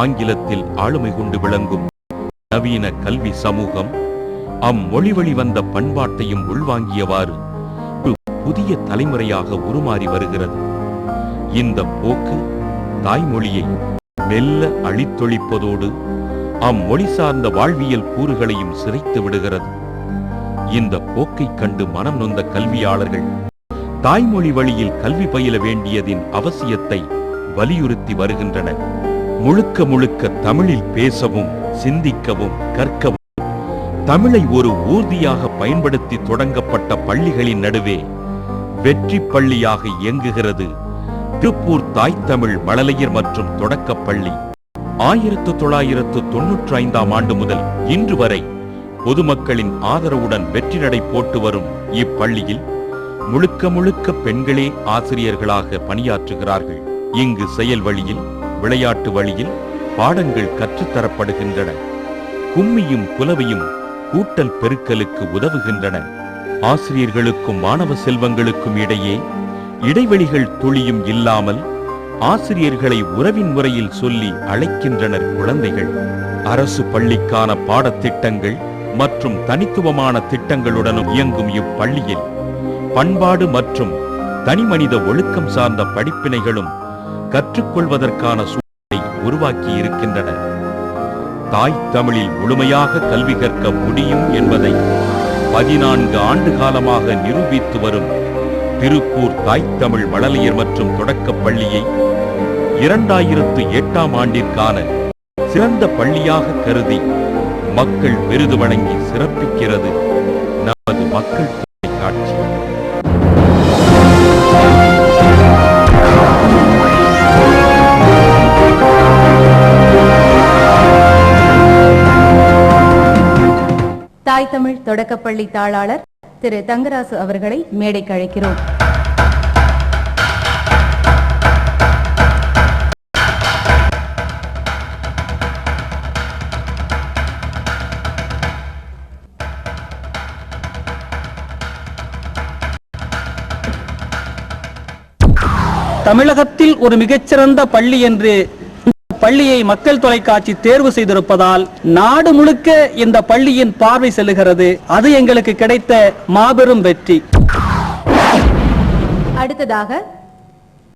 ஆங்கிலத்தில் ஆளுமை கொண்டு விளங்கும் நவீன கல்வி சமூகம் அம்மொழி வந்த பண்பாட்டையும் உள்வாங்கியவாறு ஒரு புதிய தலைமுறையாக உருமாறி வருகிறது. இந்த போக்கு தாய்மொழியை மெல்ல அழித்தொழிப்பதோடு அம்மொழி சார்ந்த வாழ்வியல் கூறுகளையும் சிதைத்து விடுகிறது. இந்த போக்கைக் கண்டு மனம் நொந்த கல்வியாளர்கள் தாய்மொழி வழியில் கல்வி பயில வேண்டியதின் அவசியத்தை வலியுறுத்தி வருகின்றனர். முழுக்க முழுக்க தமிழில் பேசவும் சிந்திக்கவும் கற்கவும். தமிழை ஒரு ஊர்தியாக பயன்படுத்தி தொடங்கப்பட்ட பள்ளிகளின் நடுவே வெற்றி பள்ளியாக இயங்குகிறது திருப்பூர் தாய் தமிழ் மழலையர் மற்றும் தொடக்கப் பள்ளி. ஆயிரத்து தொள்ளாயிரத்து தொன்னூற்றி ஐந்தாம் ஆண்டு முதல் இன்று வரை பொதுமக்களின் ஆதரவுடன் வெற்றி நடை போட்டு வரும் இப்பள்ளியில் முழுக்க முழுக்க பெண்களே ஆசிரியர்களாக பணியாற்றுகிறார்கள். இங்கு செயல் வழியில் விளையாட்டு வழியில் பாடங்கள் கற்றுத்தரப்படுகின்றன. கும்மியும் புலவையும் கூட்டல் பெருக்கலுக்கு உதவுகின்றன. ஆசிரியர்களுக்கும் மாணவ செல்வங்களுக்கும் இடையே இடைவெளிகள் துளியும் இல்லாமல் ஆசிரியர்களை உறவின் முறையில் சொல்லி அழைக்கின்றனர் குழந்தைகள். அரசு பள்ளிக்கான பாடத்திட்டங்கள் மற்றும் தனித்துவமான திட்டங்களுடனும் இயங்கும் இப்பள்ளியில் பண்பாடு மற்றும் தனிமனித ஒழுக்கம் சார்ந்த படிப்பினைகளும் கற்றுக்கொள்வதற்கான சூழலை உருவாக்கி இருக்கின்றன தாய் தமிழில் முழுமையாக கல்வி கற்க முடியும் என்பதை பதினான்கு ஆண்டு காலமாக நிரூபித்து வரும் திருப்பூர் தாய் தமிழ் மழலையர் மற்றும் தொடக்கப் பள்ளியை இரண்டாயிரத்து எட்டாம் ஆண்டிற்கான சிறந்த பள்ளியாக கருதி மக்கள் விருது வழங்கி சிறப்பிக்கிறது. நமது மக்கள் தாய் தமிழ் தொடக்கப்பள்ளி தாளாளர் திரு தங்கராசு அவர்களை மேடைக்கு அழைக்கிறோம். தமிழகத்தில் ஒரு மிகச்சிறந்த பள்ளி என்று பள்ளியை மக்கள் தொலைக்காட்சி தேர்வு செய்திருப்பதால் நாடு முழுக்க இந்த பள்ளியின் பார்வை செல்லுகிறது. அது எங்களுக்கு கிடைத்த மாபெரும் வெற்றி. அடுத்ததாக